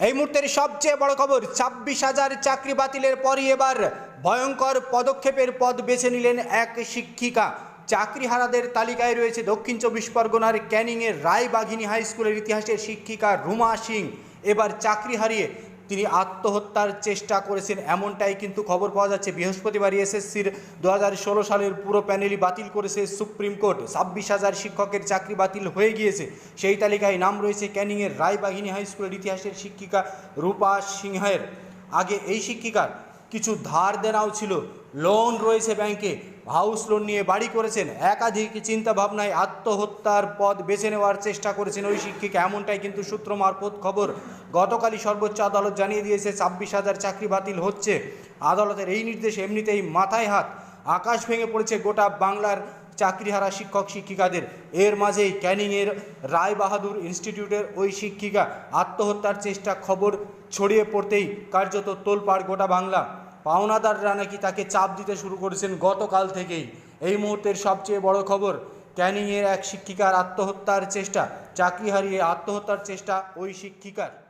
এই মুহূর্তের সবচেয়ে বড় খবর, ছাব্বিশ হাজার চাকরি বাতিলের পরই এবার ভয়ঙ্কর পদক্ষেপের পদ বেছে নিলেন এক শিক্ষিকা। চাকরিহারাদের তালিকায় রয়েছে দক্ষিণ চব্বিশ পরগনার ক্যানিংয়ের রায়বাঘিনী হাই স্কুলের ইতিহাসের শিক্ষিকা রুমা সিং। এবার চাকরি হারিয়ে তিনি আত্মহত্যার চেষ্টা করেছেন, এমনটাই কিন্তু খবর পাওয়া যাচ্ছে। বৃহস্পতিবার এসএসসির দু হাজার ষোলো সালের পুরো প্যানেলই বাতিল করেছে সুপ্রিম কোর্ট। ছাব্বিশ হাজার শিক্ষকের চাকরি বাতিল হয়ে গিয়েছে। সেই তালিকায় নাম রয়েছে ক্যানিংয়ের রায়বাহিনী হাই স্কুলের ইতিহাসের শিক্ষিকা রূপা সিংহের। আগে এই শিক্ষিকার কিছু ধার দেনাও ছিল। লোন রয়েছে ব্যাংকে। হাউস লোন নিয়ে বাড়ি করেছেন। একাধিক চিন্তা ভাবনায় আত্মহত্যার পথ বেছে নেওয়ার চেষ্টা করেছেন ওই শিক্ষিকা। এমনটাই কিন্তু সূত্র মারফত খবর। গতকালই সর্বোচ্চ আদালত জানিয়ে দিয়েছে, ছাব্বিশ হাজার চাকরি বাতিল হচ্ছে। আদালতের এই নির্দেশ এমনিতেই মাথায় হাত। আকাশ ভেঙে পড়েছে গোটা বাংলার চাকরিহারা শিক্ষক শিক্ষিকাদের। এর মাঝেই ক্যানিংয়ের রায় বাহাদুর ইনস্টিটিউটের ওই শিক্ষিকা আত্মহত্যার চেষ্টা খবর ছড়িয়ে পড়তেই কার্যত তোলপাড় গোটা বাংলা। পাওনাদাররা নাকি তাকে চাপ দিতে শুরু করেছেন গতকাল থেকেই। এই মুহূর্তের সবচেয়ে বড় খবর, ক্যানিংয়ের এক শিক্ষিকার আত্মহত্যার চেষ্টা, চাকরি হারিয়ে আত্মহত্যার চেষ্টা ওই শিক্ষিকার।